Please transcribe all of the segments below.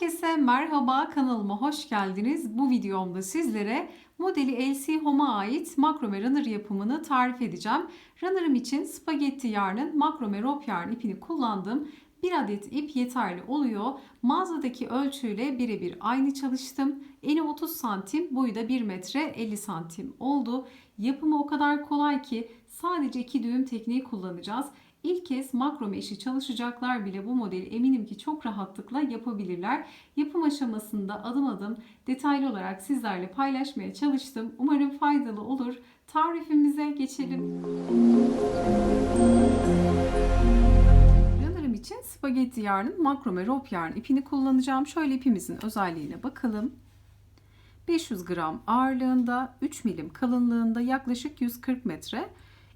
Herkese merhaba kanalıma hoş geldiniz. Bu videomda sizlere modeli LC Home'a ait makrome runner yapımını tarif edeceğim. Runner'ım için spagetti yarnın makrome rope yarn ipini kullandım. Bir adet ip yeterli oluyor. Mağazadaki ölçüyle birebir aynı çalıştım. Eni 30 santim, boyu da 1 metre 50 santim oldu. Yapımı o kadar kolay ki sadece iki düğüm tekniği kullanacağız. İlk kez makrome işi çalışacaklar bile bu modeli eminim ki çok rahatlıkla yapabilirler. Yapım aşamasında adım adım detaylı olarak sizlerle paylaşmaya çalıştım. Umarım faydalı olur. Tarifimize geçelim. Runner'ım için spagetti yarnın makrome rope yarn ipini kullanacağım. Şöyle ipimizin özelliğine bakalım. 500 gram ağırlığında, 3 milim kalınlığında yaklaşık 140 metre.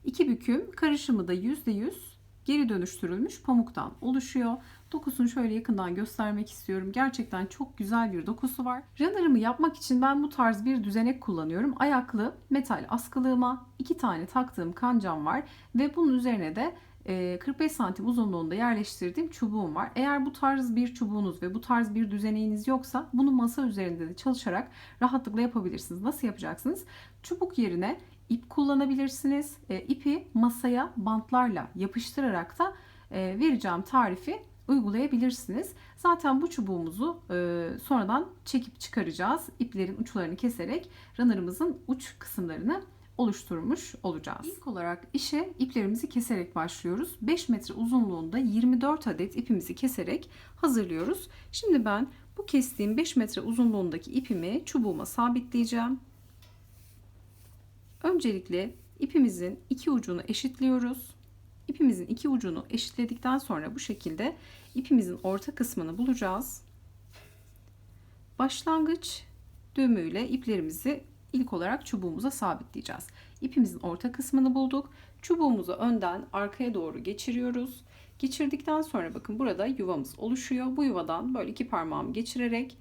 İki büküm karışımı da %100 geri dönüştürülmüş pamuktan oluşuyor. Dokusunu şöyle yakından göstermek istiyorum. Gerçekten çok güzel bir dokusu var. Runner'ımı yapmak için ben bu tarz bir düzenek kullanıyorum. Ayaklı metal askılığıma iki tane taktığım kancam var ve bunun üzerine de 45 santim uzunluğunda yerleştirdiğim çubuğum var. Eğer bu tarz bir çubuğunuz ve bu tarz bir düzeneğiniz yoksa bunu masa üzerinde de çalışarak rahatlıkla yapabilirsiniz. Nasıl yapacaksınız? Çubuk yerine ip kullanabilirsiniz. E, ipi masaya bantlarla yapıştırarak da e, vereceğim tarifi uygulayabilirsiniz. Zaten bu çubuğumuzu e, sonradan çekip çıkaracağız. İplerin uçlarını keserek runner'ımızın uç kısımlarını oluşturmuş olacağız. İlk olarak işe iplerimizi keserek başlıyoruz. 5 metre uzunluğunda 24 adet ipimizi keserek hazırlıyoruz. Şimdi ben bu kestiğim 5 metre uzunluğundaki ipimi çubuğuma sabitleyeceğim. Öncelikle ipimizin iki ucunu eşitliyoruz. İpimizin iki ucunu eşitledikten sonra bu şekilde ipimizin orta kısmını bulacağız. Başlangıç düğümüyle iplerimizi ilk olarak çubuğumuza sabitleyeceğiz. İpimizin orta kısmını bulduk. Çubuğumuzu önden arkaya doğru geçiriyoruz. Geçirdikten sonra bakın burada yuvamız oluşuyor. Bu yuvadan böyle iki parmağımı geçirerek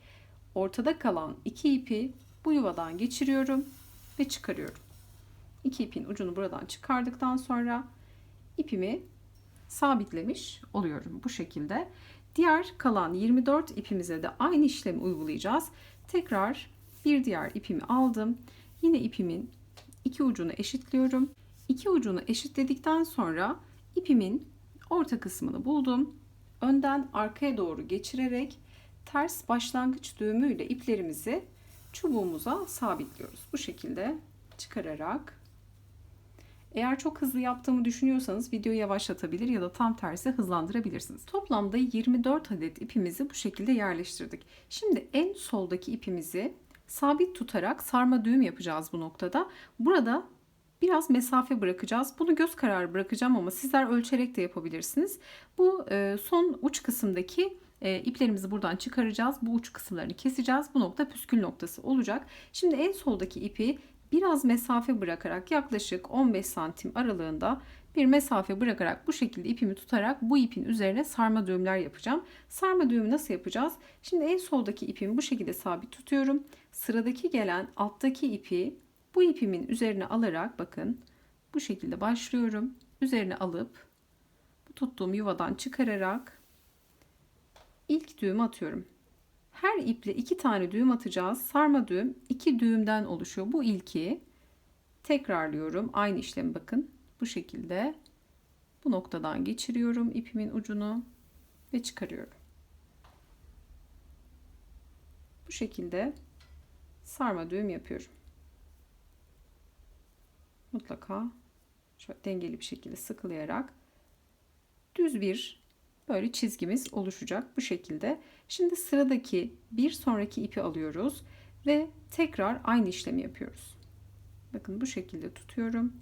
ortada kalan iki ipi bu yuvadan geçiriyorum ve çıkarıyorum. İki ipin ucunu buradan çıkardıktan sonra ipimi sabitlemiş oluyorum bu şekilde. Diğer kalan 24 ipimize de aynı işlemi uygulayacağız. Tekrar bir diğer ipimi aldım. Yine ipimin iki ucunu eşitliyorum. İki ucunu eşitledikten sonra ipimin orta kısmını buldum. Önden arkaya doğru geçirerek ters başlangıç düğümüyle iplerimizi çubuğumuza sabitliyoruz. Bu şekilde çıkararak eğer çok hızlı yaptığımı düşünüyorsanız videoyu yavaşlatabilir ya da tam tersi hızlandırabilirsiniz. Toplamda 24 adet ipimizi bu şekilde yerleştirdik. Şimdi en soldaki ipimizi sabit tutarak sarma düğüm yapacağız bu noktada. Burada biraz mesafe bırakacağız. Bunu göz kararı bırakacağım ama sizler ölçerek de yapabilirsiniz. Bu e, son uç kısımdaki e, iplerimizi buradan çıkaracağız. Bu uç kısımlarını keseceğiz. Bu nokta püskül noktası olacak. Şimdi en soldaki ipi biraz mesafe bırakarak yaklaşık 15 santim aralığında bir mesafe bırakarak bu şekilde ipimi tutarak bu ipin üzerine sarma düğümler yapacağım. Sarma düğümü nasıl yapacağız? Şimdi en soldaki ipimi bu şekilde sabit tutuyorum. Sıradaki gelen alttaki ipi bu ipimin üzerine alarak bakın bu şekilde başlıyorum. Üzerine alıp bu tuttuğum yuvadan çıkararak ilk düğümü atıyorum. Her iple iki tane düğüm atacağız. Sarma düğüm iki düğümden oluşuyor. Bu ilki tekrarlıyorum. Aynı işlemi bakın. Bu şekilde bu noktadan geçiriyorum ipimin ucunu ve çıkarıyorum. Bu şekilde sarma düğüm yapıyorum. Mutlaka şöyle dengeli bir şekilde sıkılayarak düz bir böyle çizgimiz oluşacak bu şekilde. Şimdi sıradaki bir sonraki ipi alıyoruz ve tekrar aynı işlemi yapıyoruz. Bakın bu şekilde tutuyorum.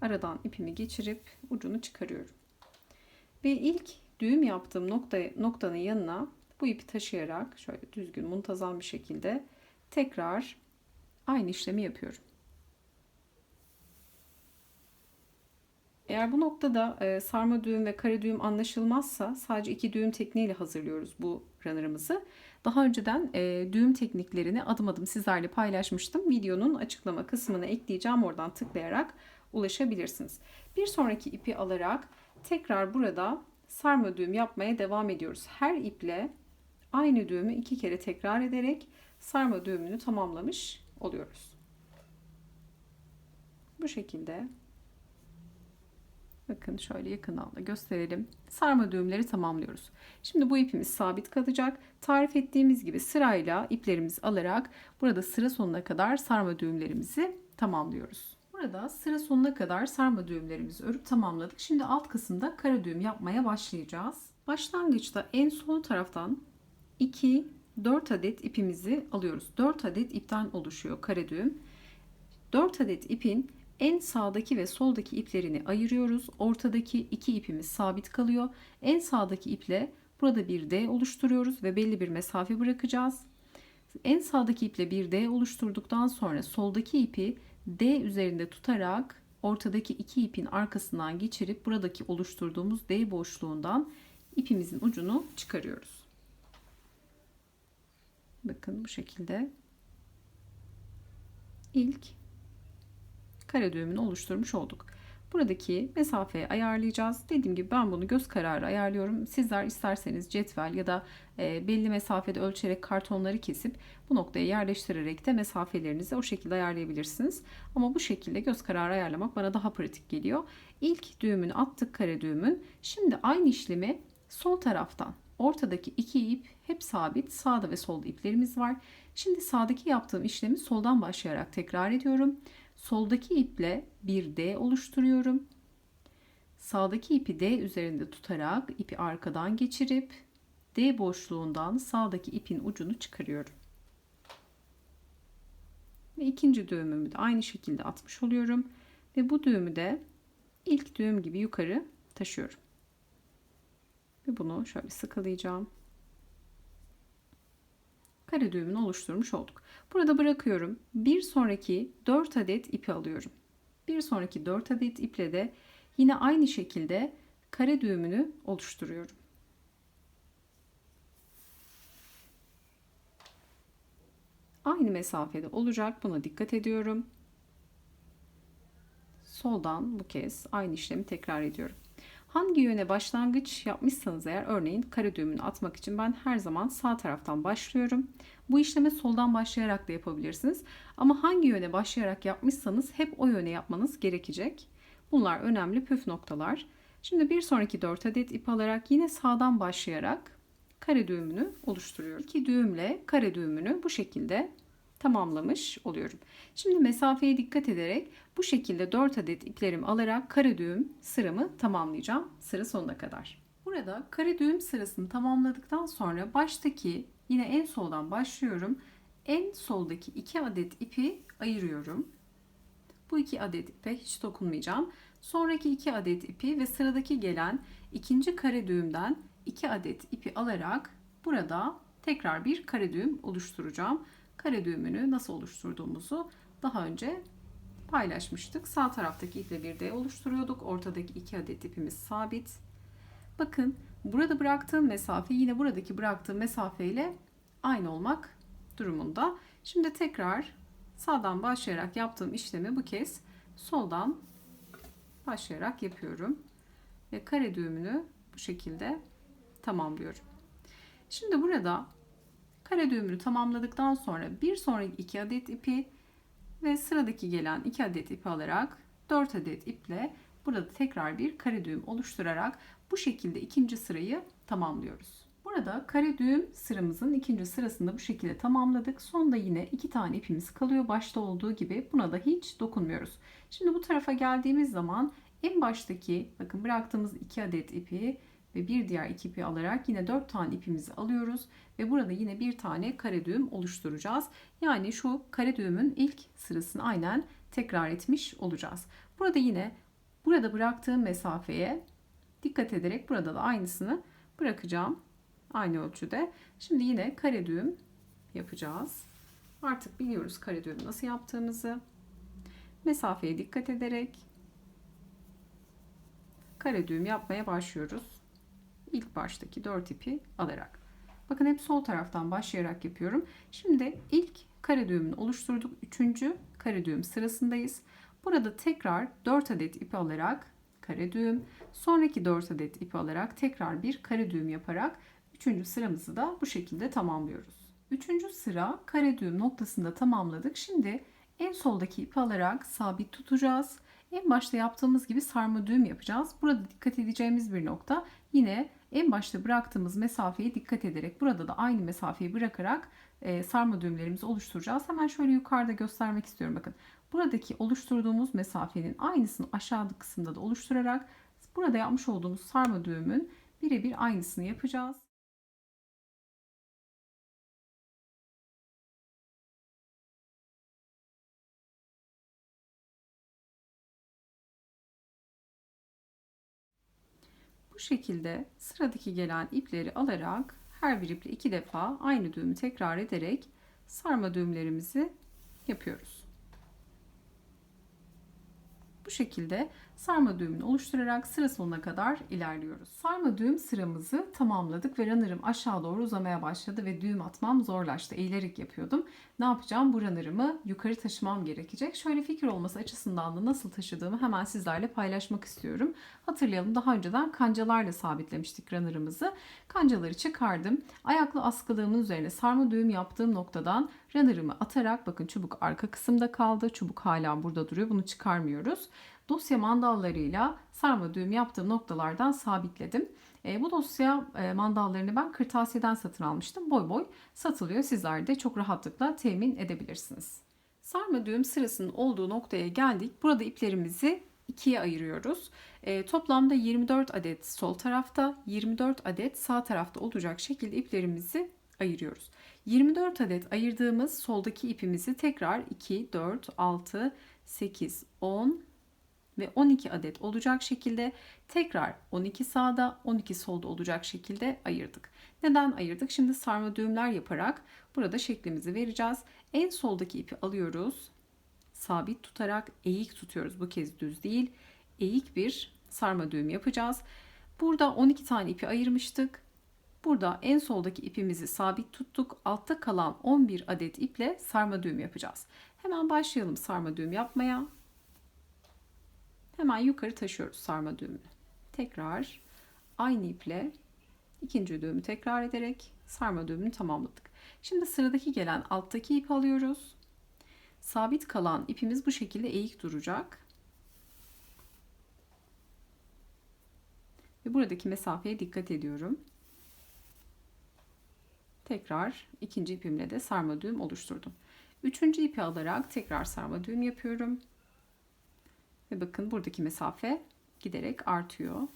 Aradan ipimi geçirip ucunu çıkarıyorum. Ve ilk düğüm yaptığım nokta, noktanın yanına bu ipi taşıyarak şöyle düzgün muntazam bir şekilde tekrar aynı işlemi yapıyorum. Eğer bu noktada e, sarma düğüm ve kare düğüm anlaşılmazsa sadece iki düğüm tekniğiyle hazırlıyoruz bu runner'ımızı. Daha önceden e, düğüm tekniklerini adım adım sizlerle paylaşmıştım. Videonun açıklama kısmına ekleyeceğim. Oradan tıklayarak ulaşabilirsiniz. Bir sonraki ipi alarak tekrar burada sarma düğüm yapmaya devam ediyoruz. Her iple aynı düğümü iki kere tekrar ederek sarma düğümünü tamamlamış oluyoruz. Bu şekilde bakın şöyle yakından da gösterelim. Sarma düğümleri tamamlıyoruz. Şimdi bu ipimiz sabit kalacak. Tarif ettiğimiz gibi sırayla iplerimizi alarak burada sıra sonuna kadar sarma düğümlerimizi tamamlıyoruz. Burada sıra sonuna kadar sarma düğümlerimizi örüp tamamladık. Şimdi alt kısımda kara düğüm yapmaya başlayacağız. Başlangıçta en sol taraftan 2 4 adet ipimizi alıyoruz. 4 adet ipten oluşuyor kare düğüm. 4 adet ipin en sağdaki ve soldaki iplerini ayırıyoruz. Ortadaki iki ipimiz sabit kalıyor. En sağdaki iple burada bir D oluşturuyoruz ve belli bir mesafe bırakacağız. En sağdaki iple bir D oluşturduktan sonra soldaki ipi D üzerinde tutarak ortadaki iki ipin arkasından geçirip buradaki oluşturduğumuz D boşluğundan ipimizin ucunu çıkarıyoruz. Bakın bu şekilde ilk kare düğümünü oluşturmuş olduk. Buradaki mesafeyi ayarlayacağız. Dediğim gibi ben bunu göz kararı ayarlıyorum. Sizler isterseniz cetvel ya da e, belli mesafede ölçerek kartonları kesip bu noktaya yerleştirerek de mesafelerinizi o şekilde ayarlayabilirsiniz. Ama bu şekilde göz kararı ayarlamak bana daha pratik geliyor. İlk düğümünü attık kare düğümün. Şimdi aynı işlemi sol taraftan ortadaki iki ip hep sabit. Sağda ve solda iplerimiz var. Şimdi sağdaki yaptığım işlemi soldan başlayarak tekrar ediyorum. Soldaki iple bir D oluşturuyorum. Sağdaki ipi D üzerinde tutarak ipi arkadan geçirip D boşluğundan sağdaki ipin ucunu çıkarıyorum. Ve ikinci düğümümü de aynı şekilde atmış oluyorum. Ve bu düğümü de ilk düğüm gibi yukarı taşıyorum. Ve bunu şöyle sıkılayacağım. Kare düğümünü oluşturmuş olduk. Burada bırakıyorum. Bir sonraki 4 adet ipi alıyorum. Bir sonraki 4 adet iple de yine aynı şekilde kare düğümünü oluşturuyorum. Aynı mesafede olacak. Buna dikkat ediyorum. Soldan bu kez aynı işlemi tekrar ediyorum. Hangi yöne başlangıç yapmışsanız eğer örneğin kare düğümünü atmak için ben her zaman sağ taraftan başlıyorum. Bu işlemi soldan başlayarak da yapabilirsiniz. Ama hangi yöne başlayarak yapmışsanız hep o yöne yapmanız gerekecek. Bunlar önemli püf noktalar. Şimdi bir sonraki 4 adet ip alarak yine sağdan başlayarak kare düğümünü oluşturuyorum. İki düğümle kare düğümünü bu şekilde tamamlamış oluyorum. Şimdi mesafeye dikkat ederek bu şekilde 4 adet iplerimi alarak kare düğüm sıramı tamamlayacağım sıra sonuna kadar. Burada kare düğüm sırasını tamamladıktan sonra baştaki yine en soldan başlıyorum. En soldaki 2 adet ipi ayırıyorum. Bu 2 adet ipe hiç dokunmayacağım. Sonraki 2 adet ipi ve sıradaki gelen ikinci kare düğümden 2 adet ipi alarak burada tekrar bir kare düğüm oluşturacağım kare düğümünü nasıl oluşturduğumuzu daha önce paylaşmıştık. Sağ taraftaki iple bir D oluşturuyorduk. Ortadaki iki adet ipimiz sabit. Bakın burada bıraktığım mesafe yine buradaki bıraktığım mesafe aynı olmak durumunda. Şimdi tekrar sağdan başlayarak yaptığım işlemi bu kez soldan başlayarak yapıyorum. Ve kare düğümünü bu şekilde tamamlıyorum. Şimdi burada Kare düğümünü tamamladıktan sonra bir sonraki 2 adet ipi ve sıradaki gelen 2 adet ipi alarak 4 adet iple burada tekrar bir kare düğüm oluşturarak bu şekilde ikinci sırayı tamamlıyoruz. Burada kare düğüm sıramızın ikinci sırasında bu şekilde tamamladık. Sonda yine iki tane ipimiz kalıyor. Başta olduğu gibi buna da hiç dokunmuyoruz. Şimdi bu tarafa geldiğimiz zaman en baştaki bakın bıraktığımız iki adet ipi ve bir diğer iki ipi alarak yine 4 tane ipimizi alıyoruz ve burada yine bir tane kare düğüm oluşturacağız. Yani şu kare düğümün ilk sırasını aynen tekrar etmiş olacağız. Burada yine burada bıraktığım mesafeye dikkat ederek burada da aynısını bırakacağım. Aynı ölçüde. Şimdi yine kare düğüm yapacağız. Artık biliyoruz kare düğüm nasıl yaptığımızı. Mesafeye dikkat ederek kare düğüm yapmaya başlıyoruz ilk baştaki 4 ipi alarak. Bakın hep sol taraftan başlayarak yapıyorum. Şimdi ilk kare düğümünü oluşturduk. Üçüncü kare düğüm sırasındayız. Burada tekrar 4 adet ipi alarak kare düğüm, sonraki 4 adet ipi alarak tekrar bir kare düğüm yaparak Üçüncü sıramızı da bu şekilde tamamlıyoruz. Üçüncü sıra kare düğüm noktasında tamamladık. Şimdi en soldaki ipi alarak sabit tutacağız. En başta yaptığımız gibi sarma düğüm yapacağız. Burada dikkat edeceğimiz bir nokta yine en başta bıraktığımız mesafeye dikkat ederek burada da aynı mesafeyi bırakarak e, sarma düğümlerimizi oluşturacağız. Hemen şöyle yukarıda göstermek istiyorum. Bakın buradaki oluşturduğumuz mesafenin aynısını aşağıda kısımda da oluşturarak burada yapmış olduğumuz sarma düğümün birebir aynısını yapacağız. Bu şekilde sıradaki gelen ipleri alarak her bir iple iki defa aynı düğümü tekrar ederek sarma düğümlerimizi yapıyoruz. Bu şekilde sarma düğümünü oluşturarak sıra sonuna kadar ilerliyoruz. Sarma düğüm sıramızı tamamladık ve runner'ım aşağı doğru uzamaya başladı ve düğüm atmam zorlaştı. Eğilerek yapıyordum. Ne yapacağım? Bu runner'ımı yukarı taşımam gerekecek. Şöyle fikir olması açısından da nasıl taşıdığımı hemen sizlerle paylaşmak istiyorum. Hatırlayalım daha önceden kancalarla sabitlemiştik runner'ımızı. Kancaları çıkardım. Ayaklı askılığımın üzerine sarma düğüm yaptığım noktadan runner'ımı atarak bakın çubuk arka kısımda kaldı. Çubuk hala burada duruyor. Bunu çıkarmıyoruz dosya mandallarıyla sarma düğüm yaptığım noktalardan sabitledim. E, bu dosya e, mandallarını ben kırtasiyeden satın almıştım. Boy boy satılıyor. Sizler de çok rahatlıkla temin edebilirsiniz. Sarma düğüm sırasının olduğu noktaya geldik. Burada iplerimizi ikiye ayırıyoruz. E, toplamda 24 adet sol tarafta, 24 adet sağ tarafta olacak şekilde iplerimizi ayırıyoruz. 24 adet ayırdığımız soldaki ipimizi tekrar 2, 4, 6, 8, 10, ve 12 adet olacak şekilde tekrar 12 sağda 12 solda olacak şekilde ayırdık. Neden ayırdık? Şimdi sarma düğümler yaparak burada şeklimizi vereceğiz. En soldaki ipi alıyoruz. Sabit tutarak eğik tutuyoruz. Bu kez düz değil. Eğik bir sarma düğüm yapacağız. Burada 12 tane ipi ayırmıştık. Burada en soldaki ipimizi sabit tuttuk. Altta kalan 11 adet iple sarma düğüm yapacağız. Hemen başlayalım sarma düğüm yapmaya. Hemen yukarı taşıyoruz sarma düğümünü. Tekrar aynı iple ikinci düğümü tekrar ederek sarma düğümünü tamamladık. Şimdi sıradaki gelen alttaki ipi alıyoruz. Sabit kalan ipimiz bu şekilde eğik duracak. Ve buradaki mesafeye dikkat ediyorum. Tekrar ikinci ipimle de sarma düğüm oluşturdum. Üçüncü ipi alarak tekrar sarma düğüm yapıyorum. Ve bakın buradaki mesafe giderek artıyor.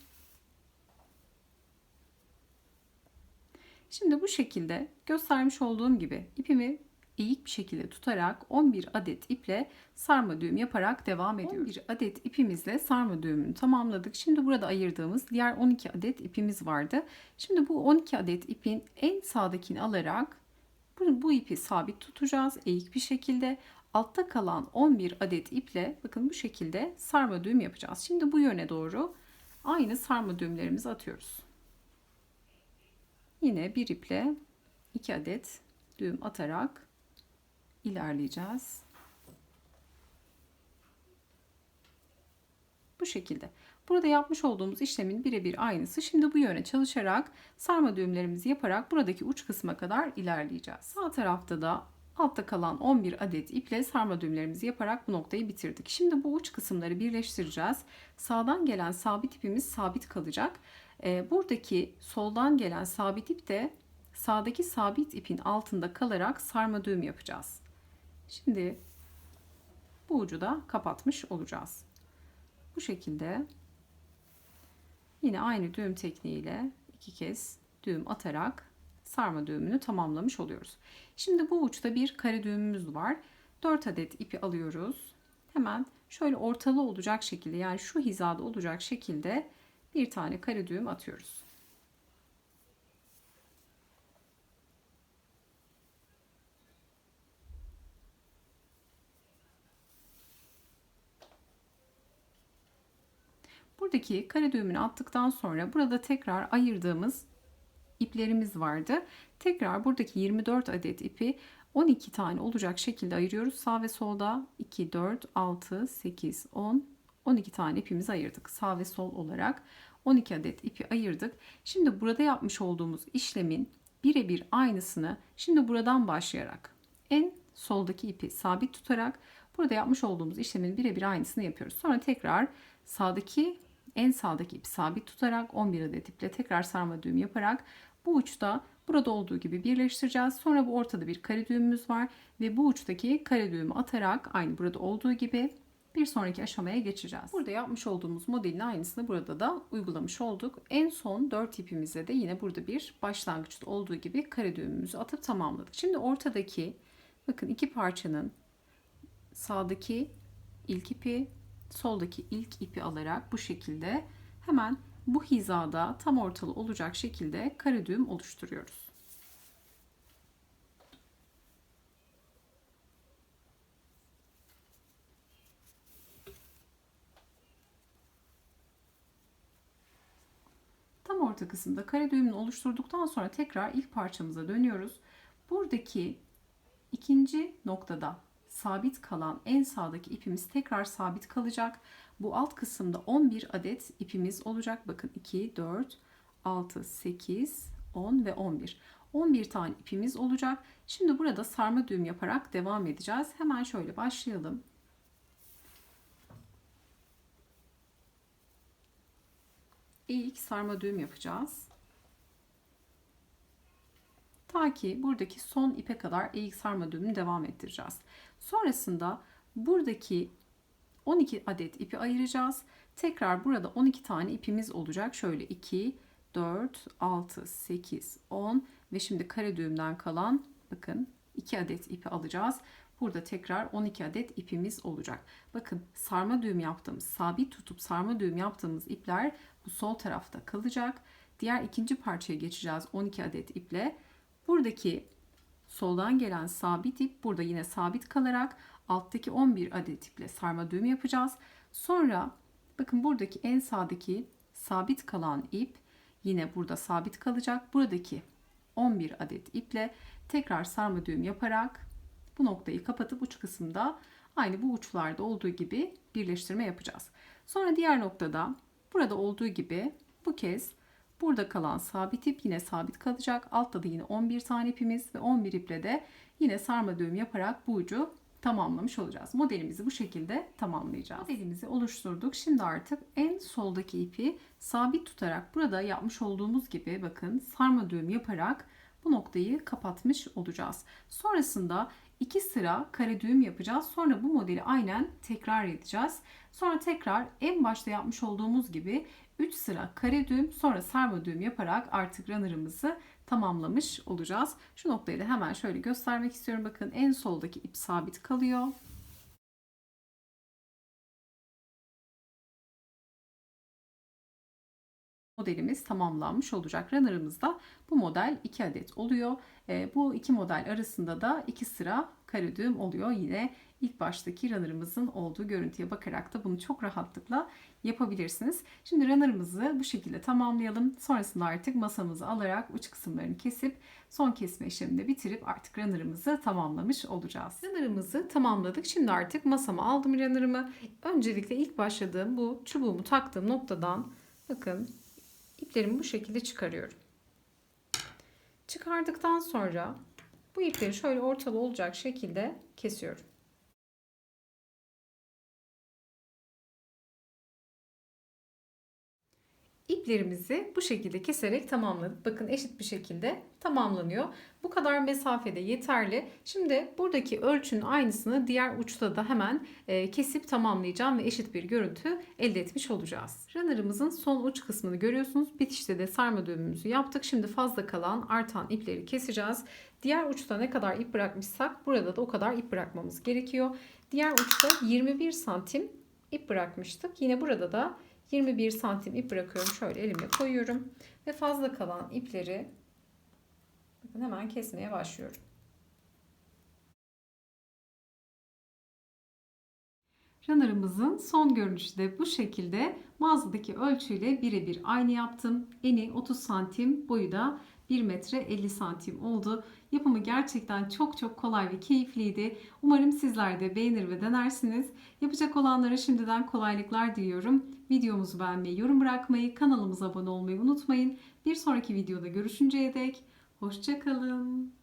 Şimdi bu şekilde göstermiş olduğum gibi ipimi eğik bir şekilde tutarak 11 adet iple sarma düğüm yaparak devam ediyoruz. 11 adet ipimizle sarma düğümünü tamamladık. Şimdi burada ayırdığımız diğer 12 adet ipimiz vardı. Şimdi bu 12 adet ipin en sağdakini alarak bu, bu ipi sabit tutacağız eğik bir şekilde. Altta kalan 11 adet iple bakın bu şekilde sarma düğüm yapacağız. Şimdi bu yöne doğru aynı sarma düğümlerimizi atıyoruz. Yine bir iple 2 adet düğüm atarak ilerleyeceğiz. Bu şekilde. Burada yapmış olduğumuz işlemin birebir aynısı. Şimdi bu yöne çalışarak sarma düğümlerimizi yaparak buradaki uç kısma kadar ilerleyeceğiz. Sağ tarafta da Altta kalan 11 adet iple sarma düğümlerimizi yaparak bu noktayı bitirdik. Şimdi bu uç kısımları birleştireceğiz. Sağdan gelen sabit ipimiz sabit kalacak. Ee, buradaki soldan gelen sabit ip de sağdaki sabit ipin altında kalarak sarma düğüm yapacağız. Şimdi bu ucu da kapatmış olacağız. Bu şekilde yine aynı düğüm tekniğiyle iki kez düğüm atarak sarma düğümünü tamamlamış oluyoruz. Şimdi bu uçta bir kare düğümümüz var. 4 adet ipi alıyoruz. Hemen şöyle ortalı olacak şekilde yani şu hizada olacak şekilde bir tane kare düğüm atıyoruz. Buradaki kare düğümünü attıktan sonra burada tekrar ayırdığımız iplerimiz vardı. Tekrar buradaki 24 adet ipi 12 tane olacak şekilde ayırıyoruz. Sağ ve solda 2, 4, 6, 8, 10, 12 tane ipimizi ayırdık. Sağ ve sol olarak 12 adet ipi ayırdık. Şimdi burada yapmış olduğumuz işlemin birebir aynısını şimdi buradan başlayarak en soldaki ipi sabit tutarak burada yapmış olduğumuz işlemin birebir aynısını yapıyoruz. Sonra tekrar sağdaki en sağdaki ipi sabit tutarak 11 adet iple tekrar sarma düğüm yaparak bu uçta burada olduğu gibi birleştireceğiz. Sonra bu ortada bir kare düğümümüz var ve bu uçtaki kare düğümü atarak aynı burada olduğu gibi bir sonraki aşamaya geçeceğiz. Burada yapmış olduğumuz modelin aynısını burada da uygulamış olduk. En son 4 ipimizde de yine burada bir başlangıçta olduğu gibi kare düğümümüzü atıp tamamladık. Şimdi ortadaki bakın iki parçanın sağdaki ilk ipi, soldaki ilk ipi alarak bu şekilde hemen bu hizada tam ortalı olacak şekilde kare düğüm oluşturuyoruz. Tam orta kısımda kare düğümünü oluşturduktan sonra tekrar ilk parçamıza dönüyoruz. Buradaki ikinci noktada sabit kalan en sağdaki ipimiz tekrar sabit kalacak. Bu alt kısımda 11 adet ipimiz olacak. Bakın 2, 4, 6, 8, 10 ve 11. 11 tane ipimiz olacak. Şimdi burada sarma düğüm yaparak devam edeceğiz. Hemen şöyle başlayalım. İlk sarma düğüm yapacağız. Ta ki buradaki son ipe kadar ilk sarma düğümünü devam ettireceğiz. Sonrasında buradaki 12 adet ipi ayıracağız. Tekrar burada 12 tane ipimiz olacak. Şöyle 2, 4, 6, 8, 10 ve şimdi kare düğümden kalan bakın 2 adet ipi alacağız. Burada tekrar 12 adet ipimiz olacak. Bakın sarma düğüm yaptığımız, sabit tutup sarma düğüm yaptığımız ipler bu sol tarafta kalacak. Diğer ikinci parçaya geçeceğiz 12 adet iple. Buradaki soldan gelen sabit ip burada yine sabit kalarak alttaki 11 adet iple sarma düğüm yapacağız. Sonra bakın buradaki en sağdaki sabit kalan ip yine burada sabit kalacak. Buradaki 11 adet iple tekrar sarma düğüm yaparak bu noktayı kapatıp uç kısımda aynı bu uçlarda olduğu gibi birleştirme yapacağız. Sonra diğer noktada burada olduğu gibi bu kez burada kalan sabit ip yine sabit kalacak. Altta da yine 11 tane ipimiz ve 11 iple de yine sarma düğüm yaparak bu ucu tamamlamış olacağız. Modelimizi bu şekilde tamamlayacağız. Modelimizi oluşturduk. Şimdi artık en soldaki ipi sabit tutarak burada yapmış olduğumuz gibi bakın sarma düğüm yaparak bu noktayı kapatmış olacağız. Sonrasında iki sıra kare düğüm yapacağız. Sonra bu modeli aynen tekrar edeceğiz. Sonra tekrar en başta yapmış olduğumuz gibi 3 sıra kare düğüm sonra sarma düğüm yaparak artık runner'ımızı tamamlamış olacağız. Şu noktayı da hemen şöyle göstermek istiyorum. Bakın en soldaki ip sabit kalıyor. modelimiz tamamlanmış olacak. Runner'ımızda bu model 2 adet oluyor. E, bu iki model arasında da 2 sıra kare düğüm oluyor. Yine ilk baştaki runner'ımızın olduğu görüntüye bakarak da bunu çok rahatlıkla yapabilirsiniz. Şimdi runner'ımızı bu şekilde tamamlayalım. Sonrasında artık masamızı alarak uç kısımlarını kesip son kesme işlemini bitirip artık runner'ımızı tamamlamış olacağız. Runner'ımızı tamamladık. Şimdi artık masama aldım runner'ımı. Öncelikle ilk başladığım bu çubuğumu taktığım noktadan bakın iplerimi bu şekilde çıkarıyorum. Çıkardıktan sonra bu ipleri şöyle ortalı olacak şekilde kesiyorum. İplerimizi bu şekilde keserek tamamladık. Bakın eşit bir şekilde tamamlanıyor. Bu kadar mesafede yeterli. Şimdi buradaki ölçünün aynısını diğer uçta da hemen e, kesip tamamlayacağım ve eşit bir görüntü elde etmiş olacağız. Runner'ımızın son uç kısmını görüyorsunuz. Bitişte de sarma düğümümüzü yaptık. Şimdi fazla kalan artan ipleri keseceğiz. Diğer uçta ne kadar ip bırakmışsak burada da o kadar ip bırakmamız gerekiyor. Diğer uçta 21 santim ip bırakmıştık. Yine burada da 21 santim ip bırakıyorum. Şöyle elimle koyuyorum. Ve fazla kalan ipleri bakın hemen kesmeye başlıyorum. Runner'ımızın son görünüşü de bu şekilde mağazadaki ölçüyle birebir aynı yaptım. Eni 30 santim, boyu da 1 metre 50 santim oldu. Yapımı gerçekten çok çok kolay ve keyifliydi. Umarım sizler de beğenir ve denersiniz. Yapacak olanlara şimdiden kolaylıklar diliyorum. Videomuzu beğenmeyi, yorum bırakmayı, kanalımıza abone olmayı unutmayın. Bir sonraki videoda görüşünceye dek hoşçakalın.